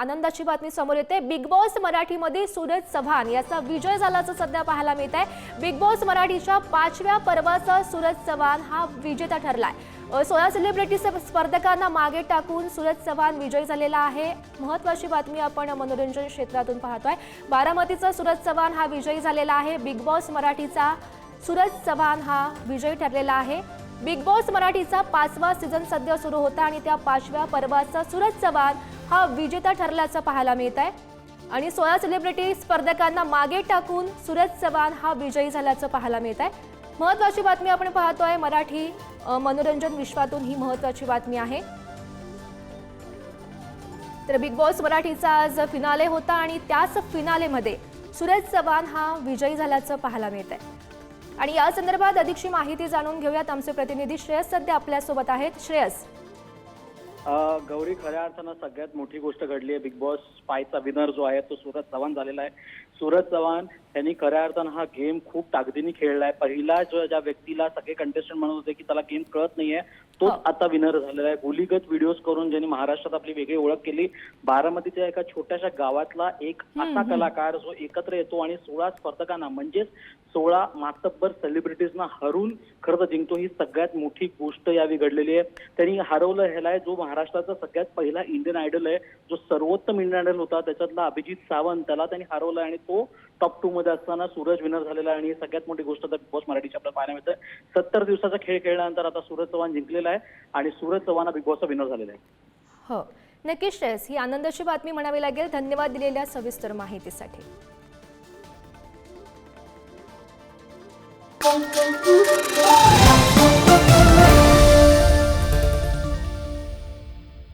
आनंदाची बातमी समोर येते. बिग बॉस मराठीमध्ये सूरज चव्हाण याचा विजय झाल्याचं सध्या पाहायला मिळत आहे. बिग बॉस मराठीच्या पाचव्या पर्वाचा सूरज चव्हाण हा विजेता ठरलाय. सोळा सेलिब्रिटी स्पर्धकांना मागे टाकून सूरज चव्हाण विजयी झालेला आहे. महत्वाची बातमी आपण मनोरंजन क्षेत्रातून पाहतोय. बारामतीचा सूरज चव्हाण हा विजयी झालेला आहे. बिग बॉस मराठीचा सूरज चव्हाण हा विजयी ठरलेला आहे. बिग बॉस मराठीचा पाचवा सीझन सध्या सुरू होता आणि त्या पाचव्या पर्वाचा सुरज चव्हाण हा विजेता ठरल्याचं पाहायला मिळत आहे. आणि सोळा सेलिब्रिटी स्पर्धकांना मागे टाकून सुरज चव्हाण हा विजयी झाल्याचं पाहायला मिळत आहे. महत्वाची बातमी आपण पाहतोय मराठी मनोरंजन विश्वातून ही महत्वाची बातमी आहे. तर बिग बॉस मराठीचा आज फिनाले होता आणि त्याच फिनालेमध्ये सुरज चव्हाण हा विजयी झाल्याचं पाहायला मिळत आहे. आणि या संदर्भात अधिकची माहिती जाणून घेऊयात आमचे प्रतिनिधी श्रेयस सध्या आपल्यासोबत आहेत. श्रेयस. गौरी खऱ्या अर्थानं सगळ्यात मोठी गोष्ट घडली आहे. बिग बॉस स्पायचा विनर जो आहे तो सूरज चव्हाण झालेला आहे. सूरज चव्हाण यांनी खऱ्या अर्थानं हा गेम खूप ताकदीने आहे. पहिला जो ज्या व्यक्तीला सगळे कंटेस्टंट म्हणत होते की त्याला गेम कळत नाहीये तोच हो. आता विनर झालेला आहे. गुलीगत व्हिडिओज करून ज्यांनी महाराष्ट्रात आपली वेगळी ओळख केली बारामतीच्या एका छोट्याशा गावातला एक असा कलाकार जो एकत्र येतो आणि सोळा स्पर्धकांना म्हणजेच सोळा मातब्बर सेलिब्रिटीजना हरून खरं तर जिंकतो. ही सगळ्यात मोठी गोष्ट यावी घडलेली आहे. त्यांनी हरवलं ह्याला आहे जो महाराष्ट्राचा सगळ्यात पहिला इंडियन आयडल आहे जो सर्वोत्तम इंडियन आयडल होता त्याच्यातला अभिजित सावंत त्याला त्यांनी हरवलं आणि तो टॉप टू मध्ये असताना सूरज विनर झालेला आहे. आणि ही सगळ्यात मोठी गोष्ट तर बिग बॉस मराठीची आपल्याला पाहायला मिळतं. सत्तर दिवसाचा खेळ खेळल्यानंतर आता सूरज चव्हाण जिंकलेला आहे आणि सूरज चव्हाण हा बिग बॉसचा विनर झालेला आहे. हो. नक्कीच श्रेयस ही आनंदाची बातमी म्हणावी लागेल. धन्यवाद दिलेल्या सविस्तर माहितीसाठी. Thank you.